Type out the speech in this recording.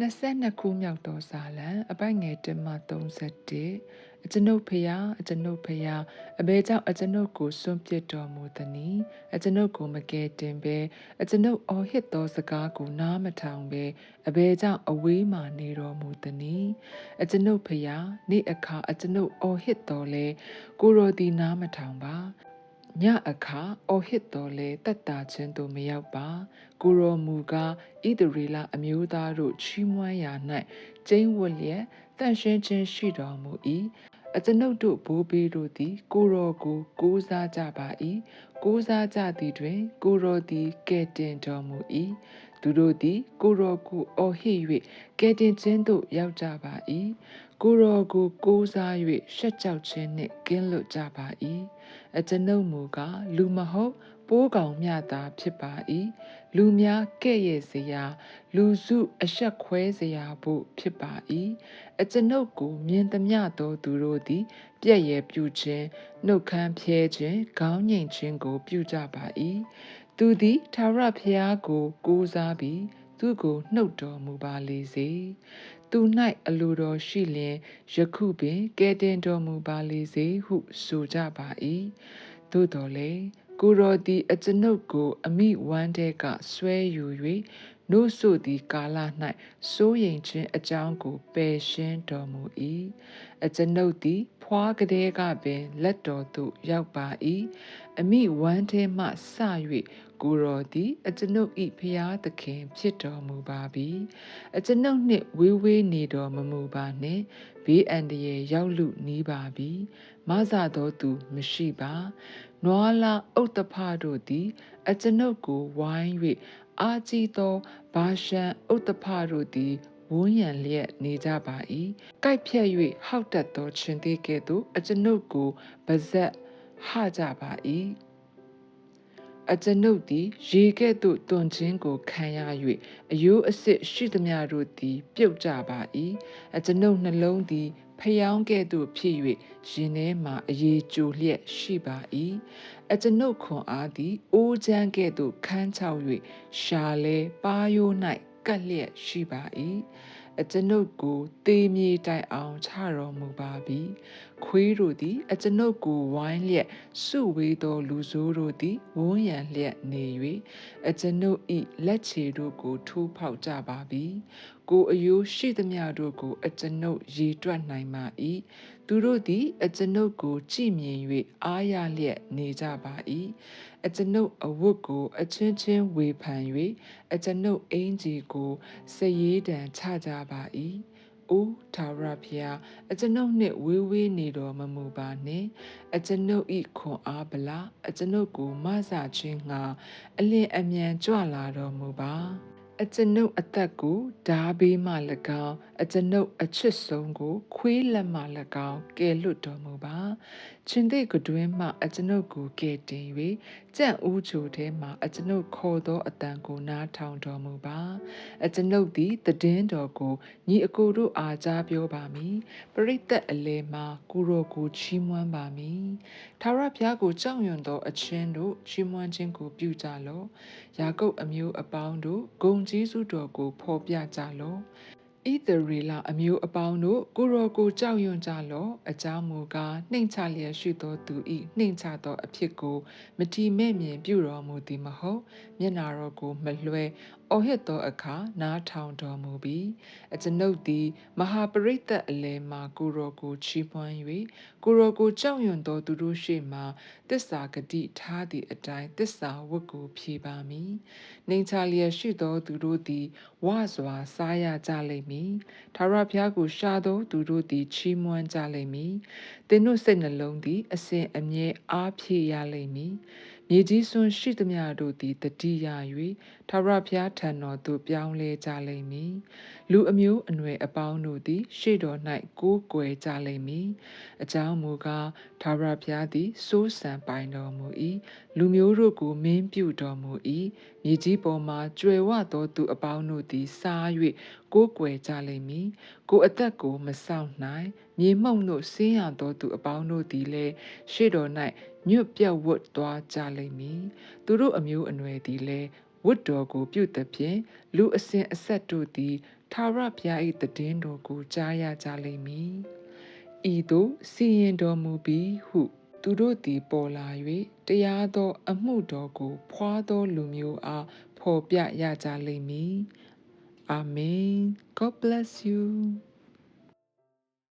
22ခုမြောက်သောဇာလံအပိုက်ငယ်1မှ31အကျွန်ုပ်ဖျားအကျွန်ုပ်ဖျားအဘဲကြောင့်အကျွန်ုပ်ကိုစွန့်ပစ်တော်မူသည်။အကျွန်ုပ်ကိုမကယ်တင်ဘဲအကျွန်ုပ်အော်ဟစ်သောစကားကိုနားမထောင်ဘဲအဘဲကြောင့်အဝေးမှနေတော်မူသည်။အကျွန်ုပ်ဖျားနေ့အခါအကျွန်ုပ်အော်ဟစ်တော်လဲကိုရောသည်နားမထောင်ပါ ညအခါအော်ဟစ်တော်လဲတက်တာခြင်းသို့မရောက်ပါကိုရောမူကားဣသရေလအမျိုးသားတို့ချီးမွမ်းရာ၌ကျင်းဝတ်လျက်တန့်ရှင်းခြင်းရှိတော်မူ၏အကျွန်ုပ်တို့ဘိုးဘေးတို့သည် ကိုရောကိုကိုးစားကြပါ၏ကိုးစားကြသည်တွင် ကိုရောသည်ကဲ့တင်တော်မူ၏သူတို့သည်ကိုရောကိုအော်ဟစ်၍ကဲ့တင်ခြင်းသို့ရောက်ကြပါ၏ ကိုရောကိုကိုးစား၍ရှက်ကြောက်ခြင်းနှင့်ကင်းလွတ်ကြပါ၏အကျွန်ုပ်မူကားလူမဟုတ်ပိုးကောင်မြတာဖြစ်ပါ၏လူများကဲ့ရဲ့စရာ လူစုအဆက်ခွဲစရာဖို့ဖြစ်ပါ၏အကျွန်ုပ်ကိုမြင်သမျှသောသူတို့သည် ပြည့်ရဲ့ပြုခြင်းနှုတ်ခမ်းဖြဲခြင်းခေါင်းငိမ်ခြင်းကို ပြုကြပါ၏သူသည်သာရဖျားကို ကိုးစားပြီး သူကိုနှုတ်တော်မူပါလေစေသူ၌အလိုတော်ရှိလျင်ယခုပင်ကဲတင်တော်မူပါလေစေဟုဆိုကြပါ၏သို့တော်လည်းကိုရောသည်အကျွန်ုပ်ကို အမိဝမ်းတဲကဆွဲယူ၍ နို့ဆိုသည့်ကာလ၌စိုးရိမ်ခြင်းအကြောင်းကိုပယ်ရှင်းတော်မူ၏အကျွန်ုပ်သည်ဖွာကလေးကပင်လက်တော်သို့ရောက်ပါ၏အမိဝမ်းထဲမှစ၍ကိုရောသည်အကျွန်ုပ်၏ဖျားသခင်ဖြစ်တော်မူပါပြီအကျွန်ုပ်နှင့်ဝေးဝေးနေတော်မမူပါနှင့်ဘေးအန္တရာယ်ရောက်လူနီးပါပြီမဆသောသူမရှိပါနွားလာဥတ္တဖတို့သည် အကျွန်ုပ်ကိုဝိုင်း၍ အာကြီးသောဘာရှံဥတ္တဖတို့သည်ဝန်းရံလျက်နေကြပါ၏။ကြိုက်ဖြက်၍ဟောက်တတ်သောရှင်သေးကဲ့သို့အကျွန်ုပ်ကိုပါဇက်ဟကြပါ၏။အကျွန်ုပ်သည်ရေကဲ့သို့တွန်ခြင်းကိုခံရ၍အယိုးအစစ်ရှိသမျှတို့သည် ပြုတ်ကြပါ၏။အကျွန်ုပ်နှလုံးသည် ဖျောင်းကဲ့သို့ဖြစ်၍ရင်ထဲမှအရေးကြိုလျက်ရှိပါ၏အကျွန်ုပ်ခွန်အားသည်အိုးချမ်းကဲ့သို့ခန်းချောက်၍ရှာလဲပါယိုး၌ကပ်လျက်ရှိပါ၏အကျွန်ုပ်ကိုတေးမြေတိုင်အောင်ချတော်မူပါပြီခွေးတို့သည် အကျွန်ုပ်ကိုဝိုင်းလျက်စုဝေးသောလူဆိုးတို့သည်ဝန်းရံလျက်နေ၍အကျွန်ုပ်၏လက်ခြေတို့ကိုထိုးဖောက်ကြပါပြီ ကိုအယိုးရှိသမျှတို့ကို အကျွန်ုပ်ရေတွက်နိုင်ပါ၏သူတို့သည် အကျွန်ုပ်ကို ကြည်မြင်၍အားရလျက်နေကြပါ၏အကျွန်ုပ်အဝတ်ကိုအချင်းချင်းဝေဖန်၍အကျွန်ုပ်အင်ကြီးကိုစရေးတံချကြပါ၏အိုထာဝရဘုရားအကျွန်ုပ်နှင့်ဝေးဝေးနေတော်မမူပါနှင့်အကျွန်ုပ်ဤခွန်အားဗလာအကျွန်ုပ်ကိုမဆခြင်းငှာအလင်းအမြန်ကြွလာတော်မူပါ အကျွန်ုပ်အသက်ကိုဓာဘေးမှ၎င်းအကျွန်ုပ်အချစ်ဆုံးကို ခွေးလက်မှ၎င်းကယ်လွတ်တော်မူပါရှင်သေကတွင်မှအကျွန်ုပ်ကိုကယ်တင်၍ကြံ့ဦးချိုထဲမှအကျွန်ုပ်ခေါ်သောအတန်ကိုနားထောင်တော်မူပါအကျွန်ုပ်သည်တည်င်းတော်ကိုညီအကိုတို့အားကြားပြောပါမည်ပရိသတ်အလဲမှာကိုရောကိုချီးမွမ်းပါမည်ထာဝရဘုရားကိုကြောက်ရွံ့သောအချင်းတို့ချီးမွမ်းခြင်းကိုပြုကြလော့ယာကုပ်အမျိုးအပေါင်းတို့ဂုံကျေးဇူးတော်ကိုဖော်ပြကြလော့ ဣသရေလအမျိုးအပေါင်းတို့ကိုရောကိုကြောက်ရွံ့ကြလော့အကြောင်းမူကားနှိမ်ချလျက်ရှိသောသူဤနှိမ်ချသောအဖြစ်ကိုမတီမဲ့မြင်ပြုတော်မူသည်မဟုတ်မျက်နာတော်ကိုမလွှဲအော်ဟစ်သောအခါနားထောင်တော်မူပြီးအကျွန်ုပ်သည်မဟာပရိသတ်အလယ်မှာကိုရောကိုချီးမွမ်း၍ကိုရောကိုကြောက်ရွံ့သောသူတို့ရှေ့မှတစ္ဆာဂတိထားသည့်အတိုင်းတစ္ဆာဝတ်ကိုဖြေပါမည်နှိမ်ချလျက်ရှိသောသူတို့သည်ဝါစွာစားရကြလိမ့်မည်ထာဝရဘုရားကိုရှာသောသူတို့သည်ချီးမွမ်းကြလိမ့်မည်သင်တို့စိတ်နှလုံးသည်အစဉ်အမြဲအားဖြည့်ရလိမ့်မည် မြေကြီးစွန်းရှိသမျှတို့သည်တတိယ၍ထာဝရဘုရားထံတော်သို့ပြောင်းလဲကြလိမ့်မည်လူအမျိုးအနွယ်အပေါင်းတို့သည် ရှေ့တော်၌ကိုးကွယ်ကြလိမ့်မည်အကြောင်းမူကားထာဝရဘုရားသည်စိုးစံပိုင်တော်မူ၏လူမျိုးတို့ကိုမင်းပြုတော်မူ၏မြေကြီးပေါ်မှကြွယ်ဝသောသူအပေါင်းတို့သည်စား၍ကိုးကွယ်ကြလိမ့်မည်ကိုအသက်ကိုမဆောင်နိုင် မြေမှုန့်တို့ဆင်းရသောသူအပေါင်းတို့သည်လည်းရှေ့တော်၌ညွတ်ပြတ်ဝတ်သွားကြလိမ့်မည်သူတို့အမျိုးအနွယ်သည်လည်းဝတ်တော်ကိုပြုသဖြင့်လူအစဉ်အဆက်တို့သည်ထာဝရဘုရား၏တည်င်းတော်ကိုကြားရကြလိမ့်မည်ဤသို့စီရင်တော်မူပြီးဟုသူတို့သည်ပေါ်လာ၍တရားသောအမှုတော်ကို ဖွာသောလူမျိုးအားဖော်ပြရကြလိမ့်မည်အာမင် God bless you